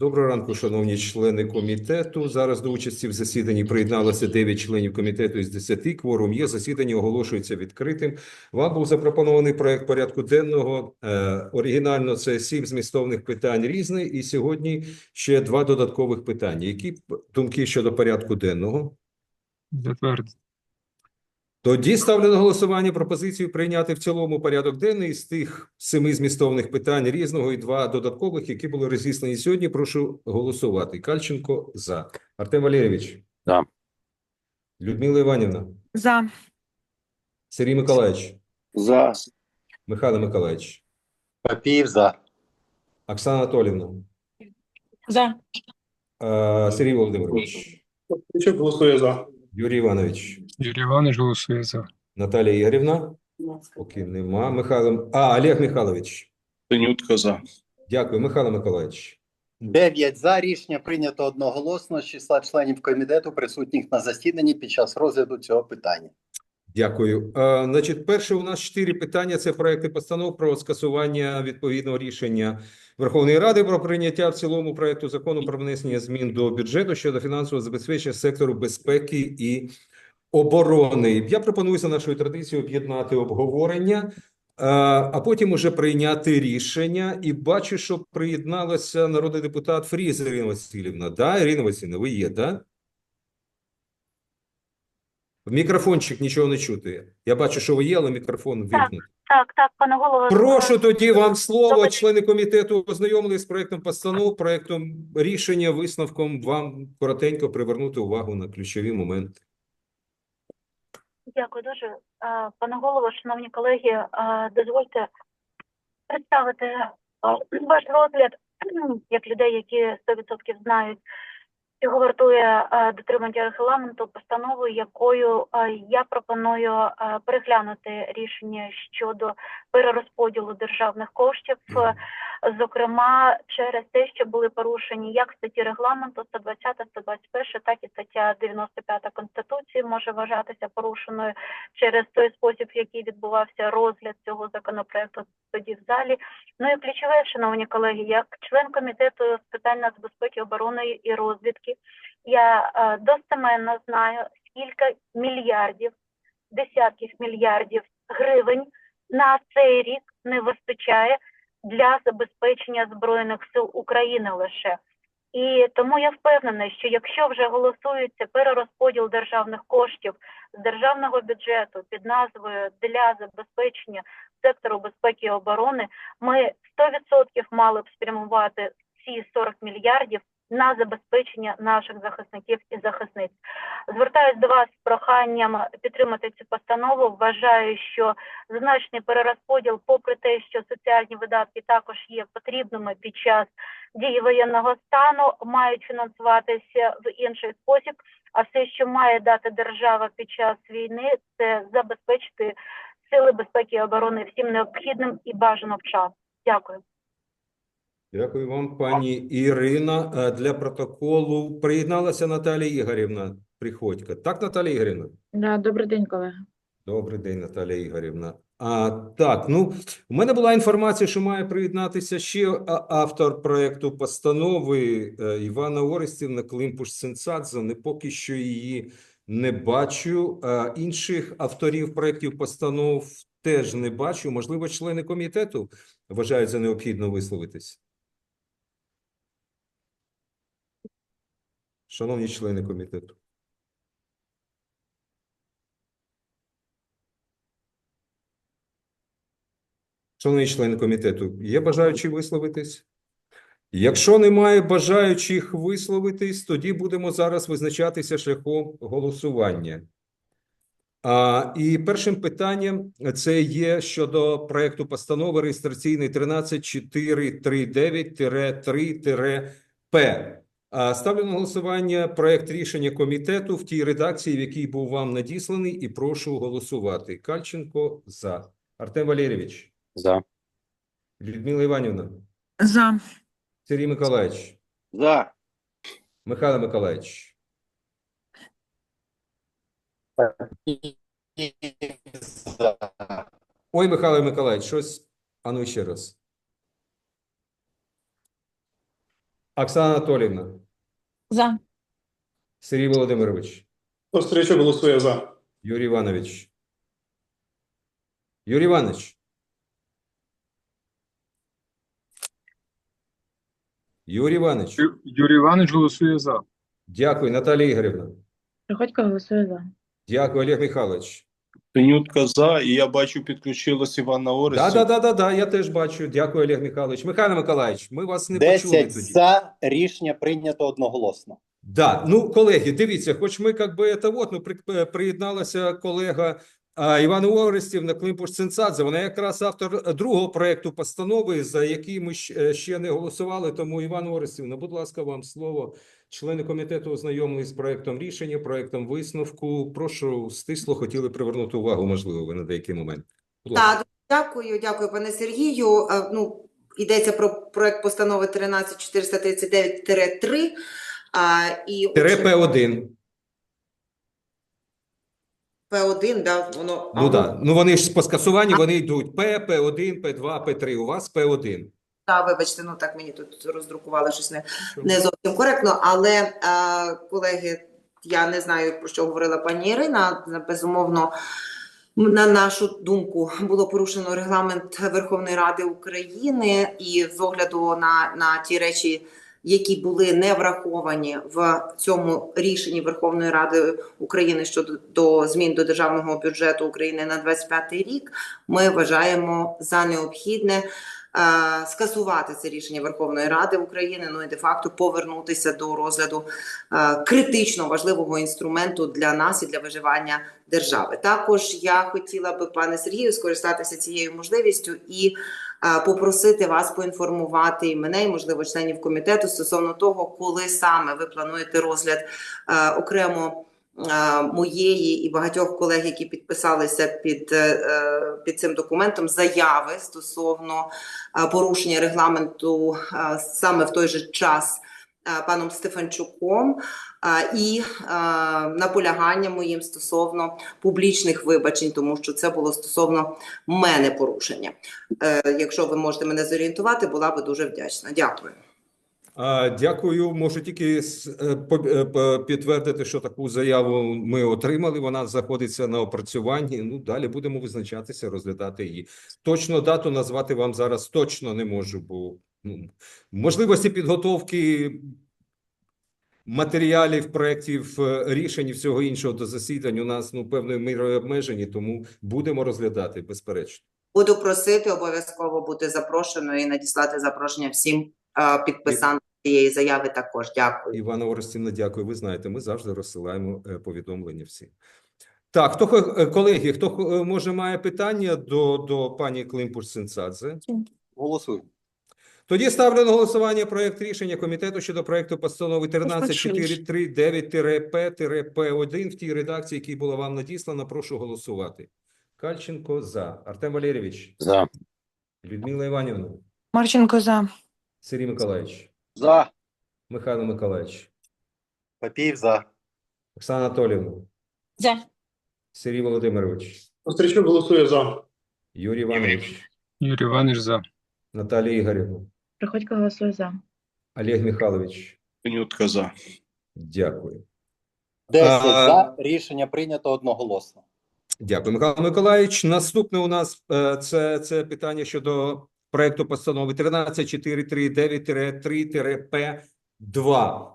Доброго ранку, шановні члени комітету. Зараз до участі в засіданні приєдналося 9 членів комітету із 10. Кворум є. Засідання оголошується відкритим. Вам був запропонований проект порядку денного. Е, оригінально це сім змістовних питань різне. І сьогодні ще два додаткових питання. Які думки щодо порядку денного? Затвердити. Тоді ставлю на голосування пропозицію прийняти в цілому порядок денний з тих семи змістовних питань різного і два додаткових, які були розіслані сьогодні. Прошу голосувати. Кальченко за. Артем Валерійович. За. Людмила Іванівна. За. Сергій Миколаївич. За. Михайло Миколаївич. Папіїв за. Оксана Анатолівна. За. Е, Сергій Володимирович. Голосує за. Юрій Іванович. Юрій Іванович голосує за. Наталія Ігорівна. Поки нема. Михайло. А, Олег Михайлович. Синютка за. Дякую. Михайло Миколаївич. Дев'ять за. Рішення прийнято одноголосно з числа членів комітету, присутніх на засіданні під час розгляду цього питання. Дякую. Е, Значить, перше у нас чотири питання. Це проекти постанов про скасування відповідного рішення Верховної Ради про прийняття в цілому проекту закону про внесення змін до бюджету щодо фінансового забезпечення сектору безпеки і оборони. Я пропоную за нашою традицією об'єднати обговорення, а потім уже прийняти рішення. І бачу, що приєдналася народний депутат Фріз Ірина Васильівна. Да, Ірина Васильівна, ви є, да? В Мікрофончик нічого не чути. Я бачу, що ви є, але мікрофон вімкнутий. Так, так, пане голово. Прошу тоді вам слово. Добре. Члени комітету ознайомились з проектом постанов, проектом рішення, висновком. Вам коротенько привернути увагу на ключові моменти. Дякую дуже. Пане голово, шановні колеги, дозвольте представити ваш розгляд як людей, які 100% знають, чого вартує е, дотримання регламенту, постанову, якою е, я пропоную е, переглянути рішення щодо перерозподілу державних коштів. зокрема через те, що були порушені як статті регламенту 120, 121, так і стаття 95 Конституції може вважатися порушеною через той спосіб, в який відбувався розгляд цього законопроекту тоді в залі. Ну і ключове, шановні колеги, як член комітету з питань нацбезпеки, оборони і розвідки, я е, достеменно знаю, скільки мільярдів, десятків мільярдів гривень на цей рік не вистачає для забезпечення збройних сил України лише. І тому я впевнена, що якщо вже голосується перерозподіл державних коштів з державного бюджету під назвою для забезпечення сектору безпеки і оборони, ми 100% мали б спрямувати ці 40 мільярдів на забезпечення наших захисників і захисниць. Звертаюсь до вас з проханням підтримати цю постанову. Вважаю, що значний перерозподіл, попри те, що соціальні видатки також є потрібними під час дії воєнного стану, мають фінансуватися в інший спосіб. А все, що має дати держава під час війни, це забезпечити сили безпеки і оборони всім необхідним і бажано вчасно. Дякую. Дякую вам, пані Ірина. Е, Для протоколу приєдналася Наталія Ігорівна Приходько. Так, Наталія Ігорівна? Да, добрий день, колеги. Добрий день, Наталія Ігорівна. А, так, ну, у мене була інформація, що має приєднатися ще автор проекту постанови е, Івана Орестівна Климпуш-Цинцадзе. Не поки що її не бачу. Інших авторів проектів постанов теж не бачу. Можливо, члени комітету вважають за необхідно висловитись. Шановні члени комітету. Шановні члени комітету, є бажаючі висловитись? Якщо немає бажаючих висловитись, тоді будемо зараз визначатися шляхом голосування. А, і першим питанням це є щодо проекту постанови реєстраційний 13439-3-П. А, ставлю на голосування проект рішення комітету в тій редакції, в якій був вам надісланий, і прошу голосувати. Кальченко за. Артем Валерійович. За. Людмила Іванівна, За. Сергій Миколаївич, За. Михайло Миколаївич, За. ой, Михайло Миколаївич, щось, а ну ще раз. Оксана Анатолівна, За. Сергій Володимирович, Костричок голосує за. Юрій Іванович. Юрій Іванович. Юрій Іванович. Ю- Юрій Іванович голосує за. Дякую, Наталія Ігорівна. Приходько голосує за. Дякую, Олег Михайлович. Синютка за, і я бачу, підключилась Івана Да, Орестів. да, да, да, да, я теж бачу. Дякую, Олег Михайлович. Михайло Миколаївич, ми вас не почули 10 тоді. за рішення прийнято одноголосно. Да, ну, колеги, дивіться, хоч ми как би это вот, ну, при, е, приєдналася колега а, Івана Орестівна Климпуш-Цинцадзе, вона якраз автор другого проекту постанови, за який ми е, ще не голосували, тому Іван Орестівна, будь ласка, вам слово. Члени комітету ознайомлені з проектом рішення, проектом висновку. Прошу, стисло, хотіли привернути увагу, можливо, ви на деякий момент. Так, дякую, дякую, пане Сергію. Е, Ну, йдеться про проект постанови 13439-3. А, і Тире отже, П1. П1, да, воно... Ну так, ну вони ж по скасуванні, вони йдуть П, П1, П2, П3. У вас П1. Так, вибачте, ну так мені тут роздрукували щось не, не зовсім коректно, але, е, колеги, я не знаю, про що говорила пані Ірина. Безумовно, на нашу думку, було порушено регламент Верховної Ради України, і з огляду на, на ті речі, які були не враховані в цьому рішенні Верховної Ради України щодо до змін до державного бюджету України на 25 рік, ми вважаємо за необхідне скасувати це рішення Верховної Ради України, ну і де-факто повернутися до розгляду е, критично важливого інструменту для нас і для виживання держави. Також я хотіла би, пане Сергію, скористатися цією можливістю і е, попросити вас поінформувати і мене, і можливо членів комітету стосовно того, коли саме ви плануєте розгляд е, окремо е, моєї і багатьох колег, які підписалися під, е, е, під цим документом, заяви стосовно е, порушення регламенту саме в той же час паном Стефанчуком і наполягання моїм стосовно публічних вибачень, тому що це було стосовно мене порушення. Якщо ви можете мене зорієнтувати, була би дуже вдячна. Дякую. Дякую. Можу тільки е, е, підтвердити, що таку заяву ми отримали. Вона знаходиться на опрацюванні. Ну, далі будемо визначатися, розглядати її. Точно дату назвати вам зараз точно не можу, бо ну, можливості підготовки матеріалів, проєктів, е, рішень і всього іншого до засідань у нас ну певною мірою обмежені, тому будемо розглядати, безперечно. Буду просити обов'язково бути запрошеною і надіслати запрошення всім підписантам цієї заяви. Також дякую. Івана Орестівна, дякую. Ви знаєте, ми завжди розсилаємо е, повідомлення всім. Так, хто е, колеги, хто е, може має питання до, до пані Климпуш-Цинцадзе? Голосуємо. Тоді ставлю на голосування проект рішення комітету щодо проекту постанови 13439-П-П1 в тій редакції, якій була вам надіслана. Прошу голосувати. Кальченко за. Артем Валерійович. За. Людмила Іванівна. Марченко за. Сергій Миколаївич. За. Михайло Миколаївич. Папіїв за. Оксана Анатолівна. За. Сергій Володимирович. Костричок голосує за. Юрій Іванович. Юрій Іванович за. Наталія Ігорівна. Приходько голосує за. Олег Михайлович. Синютка за. Дякую. 10 А- за рішення прийнято одноголосно. Дякую, Михайло Миколаївич. Наступне у нас е, це, це питання щодо проекту постанови 13439-3-П2.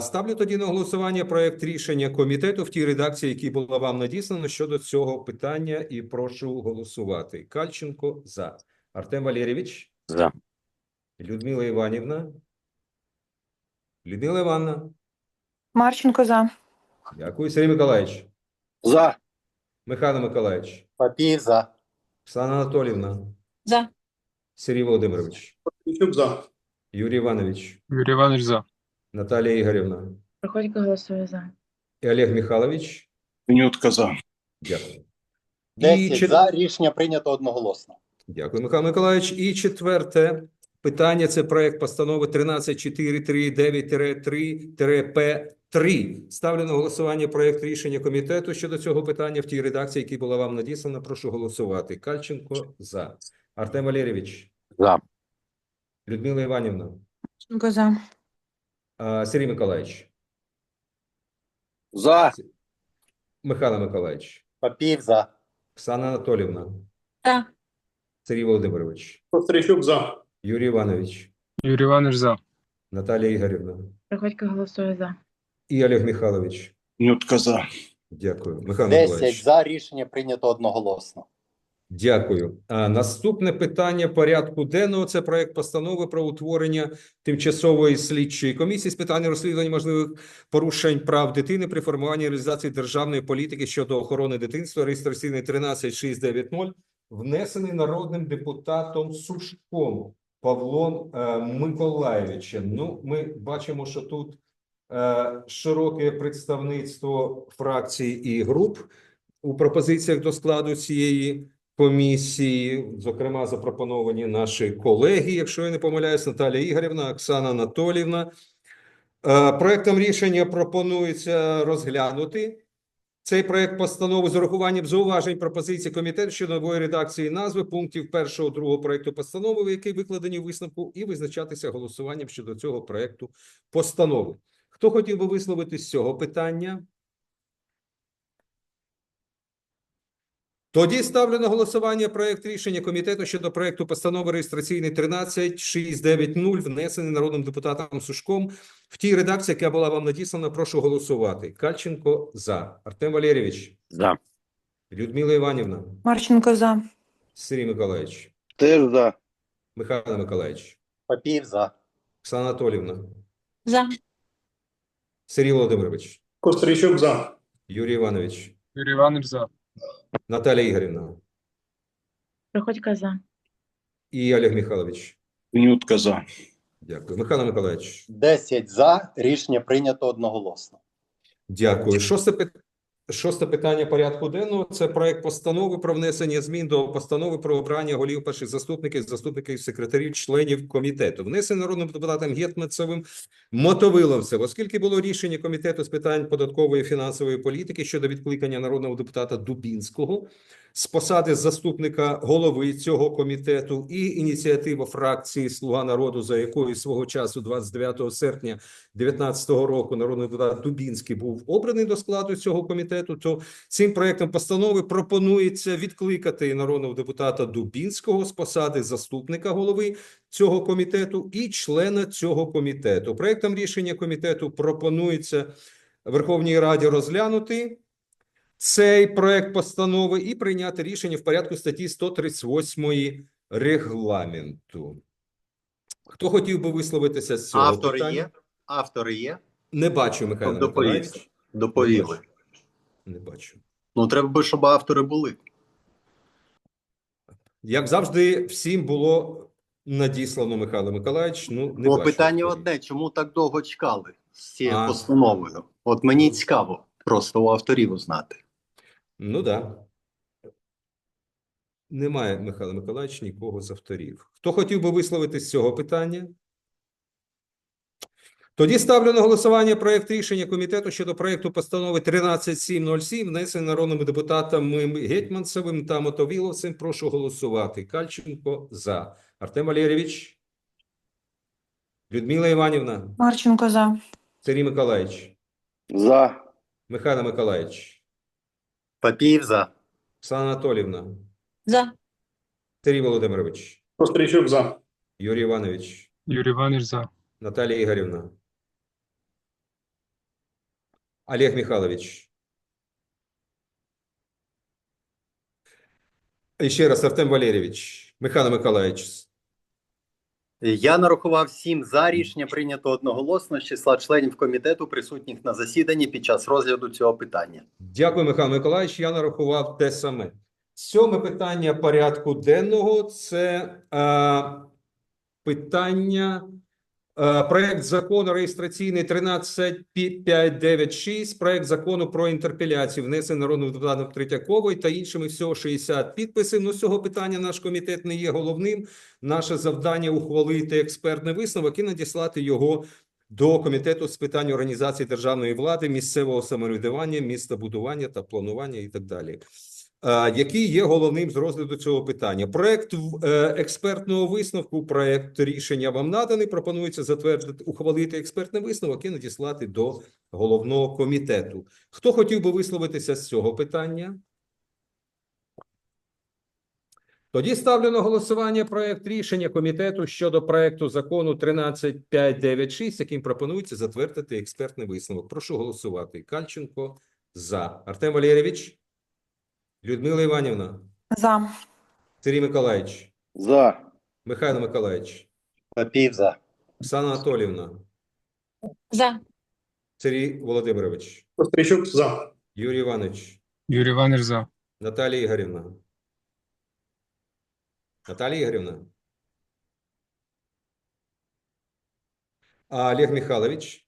Ставлю тоді на голосування проект рішення комітету в тій редакції, які була вам надіслана щодо цього питання, і прошу голосувати. Кальченко за. Артем Валерійович. За. Людмила Іванівна. Людмила Івановна. Марченко за. Дякую, Сергій Миколаївич. За. Михайло Миколаївич. Папіїв за. Оксана Анатолівна. За. Сергій Володимирович. За. Юрій Іванович. Юрій Іванович за. Наталія Ігорівна. Приходько голосує за. І Олег Михайлович. Синютка за. Дякую. 10 чет- за рішення прийнято одноголосно. Дякую, Михайло Миколаївич. І четверте питання – це проект постанови 13439-3-П3. Ставлю на голосування проект рішення комітету щодо цього питання в тій редакції, яка була вам надіслана. Прошу голосувати. Кальченко – за. Артем Валерійович. За. Людмила Іванівна. За. Сергій Миколаївич, За. Михайло Миколаївич, Папієв за. Оксана Анатолівна, За. Сергій Володимирович, Костричук за. Юрій Іванович, Юрій Іванович за. Наталія Ігорівна Приходько голосує за. і Олег Михайлович. Нютка за. Дякую. Михайло 10 Миколаївич. за. Рішення прийнято одноголосно. Дякую. А наступне питання порядку денного це проект постанови про утворення тимчасової слідчої комісії з питань розслідування можливих порушень прав дитини при формуванні реалізації державної політики щодо охорони дитинства реєстраційний 13690, внесений народним депутатом Сушком Павлом Миколаєвичем. Ну, ми бачимо, що тут е, широке представництво фракцій і груп у пропозиціях до складу цієї комісії, зокрема, запропоновані наші колеги, якщо я не помиляюсь, Наталія Ігорівна, Оксана Анатолівна. Е, Проектом рішення пропонується розглянути цей проект постанови з урахуванням зауважень пропозицій комітету щодо нової редакції назви пунктів першого другого проекту постанови, які викладені у висновку, і визначатися голосуванням щодо цього проекту постанови. Хто хотів би висловити з цього питання? Тоді ставлю на голосування проект рішення комітету щодо проекту постанови реєстраційний 13690, внесений народним депутатом Сушком в тій редакції, яка була вам надіслана. Прошу голосувати. Кальченко за. Артем Валерійович. За. Людмила Іванівна. Марченко за. Сергій Миколаївич. Теж за. Михайло Миколаївич. Папієв за. Оксана Анатолівна. За. Сергій Володимирович. Костричук за. Юрій Іванович. Юрій Іванович за. Наталія Ігорівна. Приходько за. І Олег Михайлович. Нютка за. Дякую. Михайло Миколаївич. 10 за. Рішення прийнято одноголосно. Дякую. Шосте, пит- шосте питання порядку денного – це проект постанови про внесення змін до постанови про обрання голів перших заступників, заступників секретарів, членів комітету. Внесений народним депутатом Гетманцевим Мотовиловцем. Оскільки було рішення комітету з питань податкової і фінансової політики щодо відкликання народного депутата Дубінського з посади заступника голови цього комітету і ініціатива фракції «Слуга народу», за якою свого часу 29 серпня 2019 року народний депутат Дубінський був обраний до складу цього комітету, то цим проектом постанови пропонується відкликати народного депутата Дубінського з посади заступника голови цього комітету і члена цього комітету. Проектом рішення комітету пропонується Верховній Раді розглянути цей проект постанови і прийняти рішення в порядку статті 138 регламенту. Хто хотів би висловитися з цього Автори питання? є. Автори є. Не бачу, Михайло Доповісти. Доповіли. Не бачу. Ну, треба би, щоб автори були. Як завжди, всім було надіслано Михайло Миколаївич. Ну, не Бо бачу питання одне: чому так довго чекали з цією А. постановою? От мені цікаво просто у авторів узнати. Ну да. Немає Михайло Миколаївич нікого з авторів. Хто хотів би висловити з цього питання? Тоді ставлю на голосування проект рішення комітету щодо проекту постанови 13707, внесений народними депутатами Гетьманцевим та Мотовіловцем. Прошу голосувати. Кальченко за. Артем Валерійович. Людмила Іванівна. Марченко за. Сергій Миколаївич. За. Михайло Миколаївич. Папієв за. Оксана Анатолівна. За. Сергій Володимирович. Костричук за. Юрій Іванович. Юрій Іванович за. Наталія Ігорівна. Олег Михайлович. І ще раз Артем Валерійович. Михайло Миколаївич. Я нарахував сім за рішення прийнято одноголосно з числа членів комітету, присутніх на засіданні під час розгляду цього питання. Дякую, Михайло Миколаївич. Я нарахував те саме. Сьоме питання порядку денного це е, питання. Е, Проект закону реєстраційний 13596, проект закону про інтерпеляцію, внесений народним депутатом Третьяковою та іншими всього 60 підписів. Ну, з цього питання наш комітет не є головним. Наше завдання ухвалити експертний висновок і надіслати його до комітету з питань організації державної влади, місцевого самоврядування, містобудування та планування і так далі. Е, який є головним з розгляду цього питання. Проект е, експертного висновку, проект рішення вам наданий. Пропонується затвердити, ухвалити експертний висновок і надіслати до головного комітету. Хто хотів би висловитися з цього питання? Тоді ставлю на голосування проект рішення комітету щодо проекту закону 13596, яким пропонується затвердити експертний висновок. Прошу голосувати. Кальченко за. Артем Валерійович? Людмила Іванівна? За. Сергій Миколаївич? За. Михайло Миколаївич? Папів за. Оксана Анатолівна? За. Сергій Володимирович? Костричук за. Юрій Іванович? Юрій Іванович за. Наталія Ігорівна? Наталія Ігорівна? А Олег Михайлович?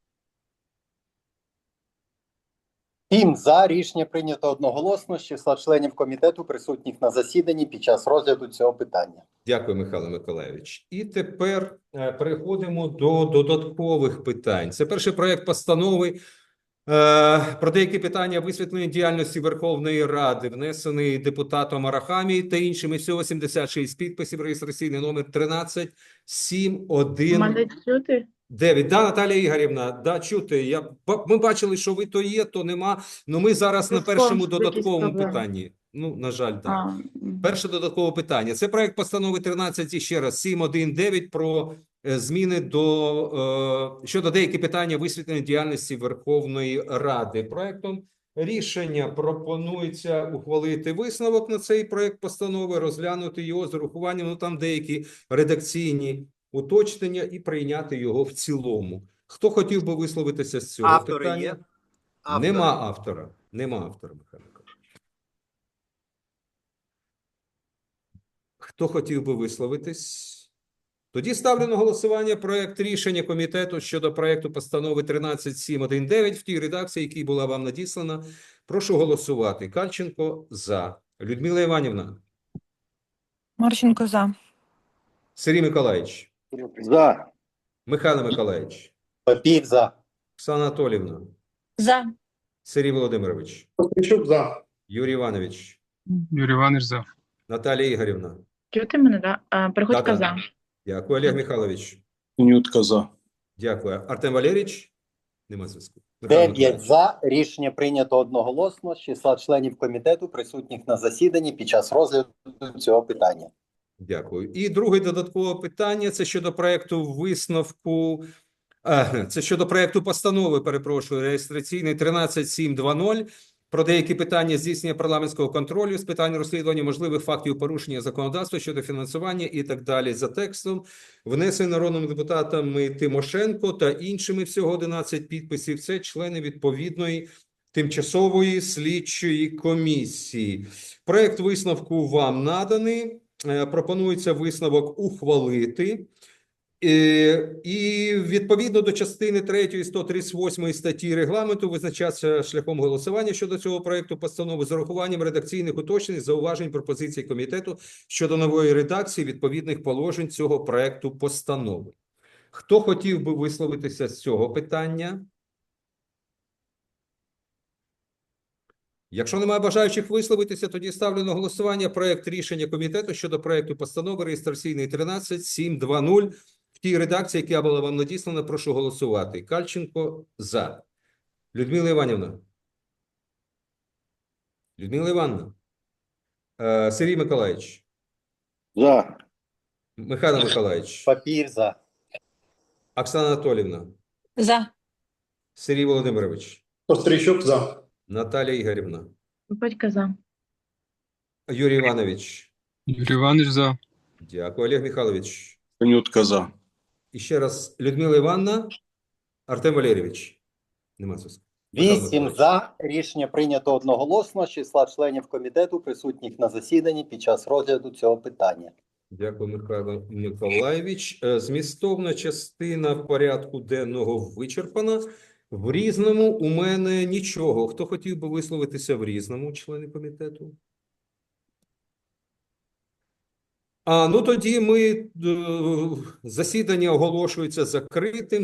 Сім за рішення прийнято одноголосно з числа членів комітету, присутніх на засіданні під час розгляду цього питання. Дякую, Михайло Миколайович. І тепер е, переходимо до додаткових питань. Це перший проект постанови е, про деякі питання висвітлення діяльності Верховної Ради, внесений депутатом Арахамі та іншими. Всього 76 підписів. Реєстраційний номер 13 7 1 Мене чути? 9. Да, Наталія Ігорівна, да, чути. Я, ми бачили, що ви то є, то нема. Ну, ми зараз на першому додатковому питанні. Ну, на жаль, так. А. Перше додаткове питання. Це проект постанови 13, і ще раз, 7.1.9 про е, зміни до, е, щодо деякі питання висвітлення діяльності Верховної Ради. Проектом рішення пропонується ухвалити висновок на цей проект постанови, розглянути його з урахуванням, ну там деякі редакційні уточнення і прийняти його в цілому. Хто хотів би висловитися з цього Автори питання? є? Автори. Нема автора. Нема автора, Михайло Хто хотів би висловитись? Тоді ставлю на голосування проект рішення комітету щодо проекту постанови 13719 в тій редакції, якій була вам надіслана. Прошу голосувати. Кальченко за. Людмила Іванівна. Марченко за. Сергій Миколаївич. За. Михайло Миколаївич. Папів за. Оксана Анатолівна. За. Сергій Володимирович. Костричук за. Юрій Іванович. Юрій Іванович за. Наталія Ігорівна. Чути мене, да? А, Приходько Да-да. за. Дякую. Олег Михайлович. Нютка за. Дякую. Артем Валерійович? Нема зв'язку. Михайло Дев'ять Миколаївич. за рішення прийнято одноголосно з числа членів комітету, присутніх на засіданні під час розгляду цього питання. Дякую. І друге додаткове питання це щодо проекту висновку. Це щодо проекту постанови, перепрошую, реєстраційний 13720 про деякі питання здійснення парламентського контролю з питань розслідування можливих фактів порушення законодавства щодо фінансування і так далі за текстом, внесений народними депутатами Тимошенко та іншими всього 11 підписів. Це члени відповідної тимчасової слідчої комісії. Проект висновку вам наданий. Е, Пропонується висновок ухвалити. Е, І відповідно до частини 3 138 статті регламенту визначатися шляхом голосування щодо цього проекту постанови з урахуванням редакційних уточнень, зауважень, пропозицій комітету щодо нової редакції відповідних положень цього проекту постанови. Хто хотів би висловитися з цього питання? Якщо немає бажаючих висловитися, тоді ставлю на голосування проект рішення комітету щодо проекту постанови реєстраційний 13720 в тій редакції, яка була вам надіслана. Прошу голосувати. Кальченко за. Людмила Іванівна. Людмила Івановна. Е, Сергій Миколаївич. За. Михайло Миколаївич. Папів за. Оксана Анатолівна. За. Сергій Володимирович. Костричук за. Наталія Ігорівна. Приходько за. Юрій Іванович. Юрій Іванович за. Дякую. Олег Михайлович. Нютка за. І ще раз Людмила Івановна, Артем Валерійович. Нема зв'язку. Вісім за рішення прийнято одноголосно з числа членів комітету, присутніх на засіданні під час розгляду цього питання. Дякую, Михайло Миколаєвич. Е, Змістовна частина порядку денного вичерпана. В різному у мене нічого. Хто хотів би висловитися в різному, члени комітету? А ну тоді ми е, засідання оголошується закритим.